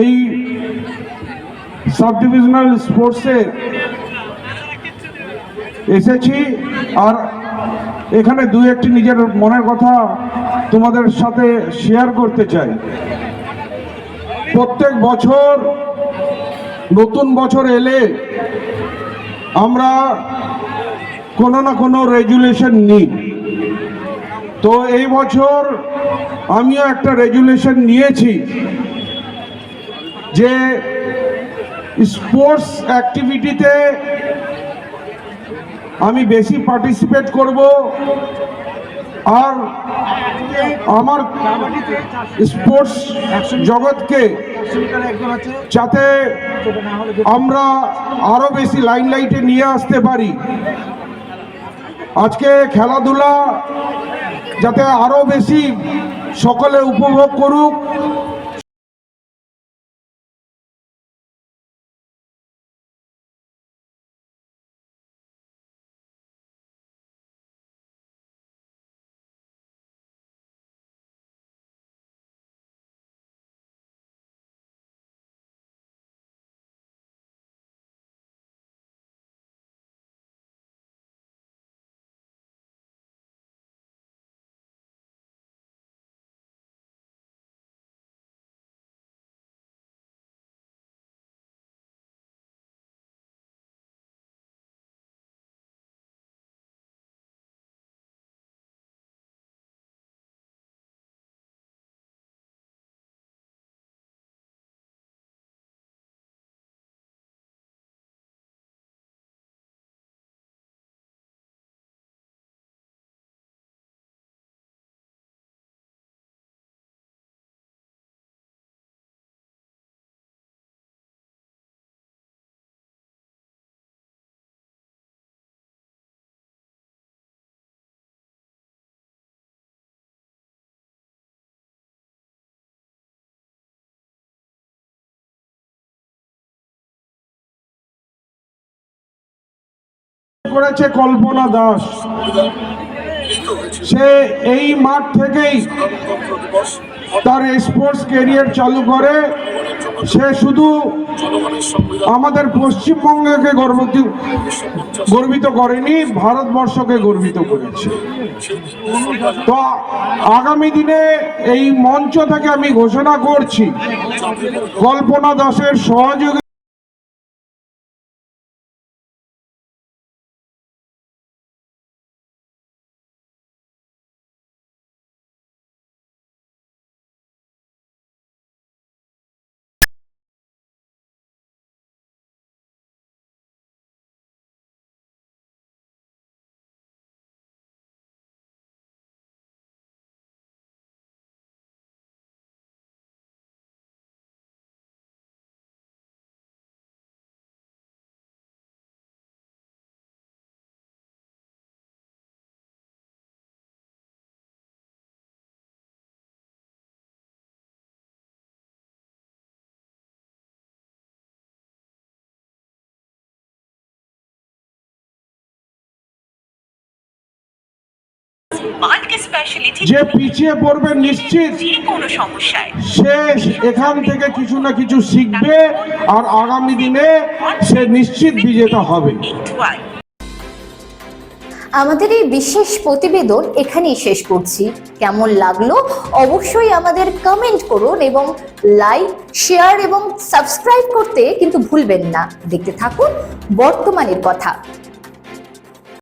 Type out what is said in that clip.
এই sub divisional স্পোর্টসে এসেছি আর এখানে দু একটি নিজের মনের কথা তোমাদের সাথে শেয়ার করতে চাই। প্রত্যেক বছর, নতুন বছর এলে আমরা কোনো না কোনো রেজুলেশন নিই। তো এই বছর আমিও একটা রেজুলেশন নিয়েছি। যে স্পোর্টস অ্যাক্টিভিটিতে আমি বেশি পার্টিসিপেট করব আর আমার স্পোর্টস জগৎকে যাতে আমরা আরও বেশি লাইমলাইটে নিয়ে আসতে পারি। আজকে খেলাধুলা যাতে আরও বেশি সকলে উপভোগ করুক। করেছে কল্পনা দাস। সে এই মাঠ থেকেই তার স্পোর্টস ক্যারিয়ার চালু করে। সে শুধু আমাদের পশ্চিমবঙ্গকে গর্বিত গর্বিত করেনি, ভারতবর্ষকে গর্বিত করেছে। তো আগামী দিনে এই মঞ্চ থেকে আমি ঘোষণা করছি, কল্পনা দাসের সহযোগী যে পিছিয়ে পড়বে নিশ্চিত। যে কোনো সমস্যায়। সে এখান থেকে কিছু না কিছু শিখবে আর আগামী দিনে সে নিশ্চিত বিজেতা হবে। আমাদের এই বিশেষ প্রতিবেদন এখানেই শেষ করছি। কেমন লাগল অবশ্যই আমাদের কমেন্ট করুন এবং লাইক শেয়ার এবং সাবস্ক্রাইব করতে কিন্তু ভুলবেন না। দেখতে থাকুন বর্তমানের কথা।